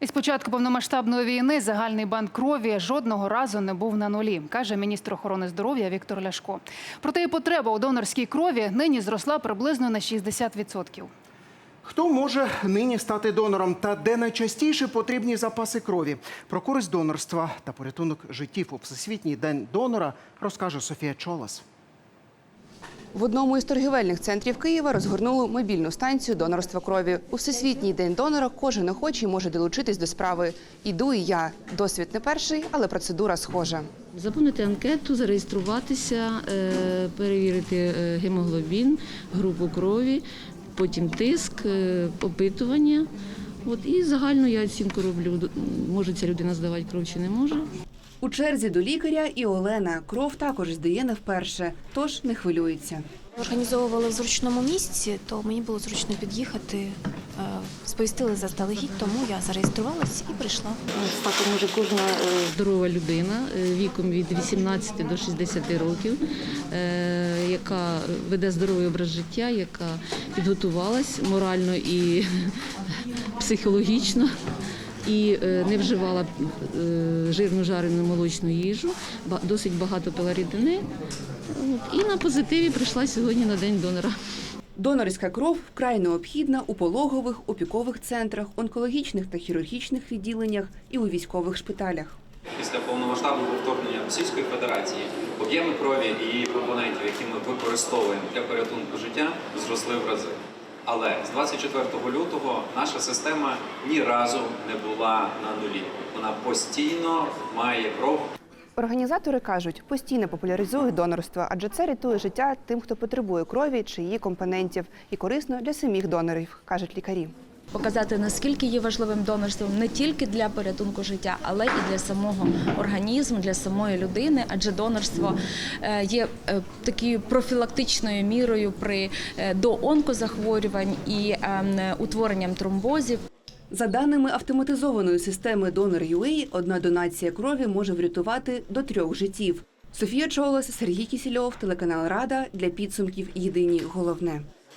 Із початку повномасштабної війни загальний банк крові жодного разу не був на нулі, каже міністр охорони здоров'я Віктор Ляшко. Проте і потреба у донорській крові нині зросла приблизно на 60%. Хто може нині стати донором та де найчастіше потрібні запаси крові? Про користь донорства та порятунок життів у Всесвітній день донора розкаже Софія Чолас. В одному із торгівельних центрів Києва розгорнули мобільну станцію донорства крові. У всесвітній день донора кожен охочий може долучитись до справи. Іду і я. Досвід не перший, але процедура схожа. Заповнити анкету, зареєструватися, е, перевірити е, гемоглобін, групу крові, потім тиск, е, опитування. От, і загальну я оцінку роблю. Може ця людина здавати кров чи не може. У черзі до лікаря і Олена. Кров також здає не вперше, тож не хвилюється. Організовували в зручному місці, то мені було зручно під'їхати. Е, Сповістили заздалегідь, тому я зареєструвалась і прийшла. Стати може кожна е, здорова людина е, віком від 18 до 60 років, яка веде здоровий образ життя, яка підготувалась морально і психологічно. І е, не вживала е, жирну жарену молочну їжу, ба- досить багато пила рідини. І на позитиві прийшла сьогодні на день донора. Донорська кров вкрай необхідна у пологових, опікових центрах, онкологічних та хірургічних відділеннях і у військових шпиталях. Після повномасштабного вторгнення Російської Федерації об'єми крові і її компонентів, які ми використовуємо для порятунку життя, зросли в рази. Але з 24 лютого наша система ні разу не була на нулі. Вона постійно має кров Організатори кажуть, постійно популяризують донорство, адже це рятує життя тим, хто потребує крові чи її компонентів, і корисно для самих донорів, кажуть лікарі. Показати наскільки є важливим донорством не тільки для порятунку життя, але і для самого організму, для самої людини, адже донорство е, є е, такою профілактичною мірою при е, до онкозахворювань і е, утворенням тромбозів. За даними автоматизованої системи Donor.ua, одна донація крові може врятувати до трьох життів. Софія Чолос, Сергій Кісільов, телеканал Рада для підсумків Єдині головне.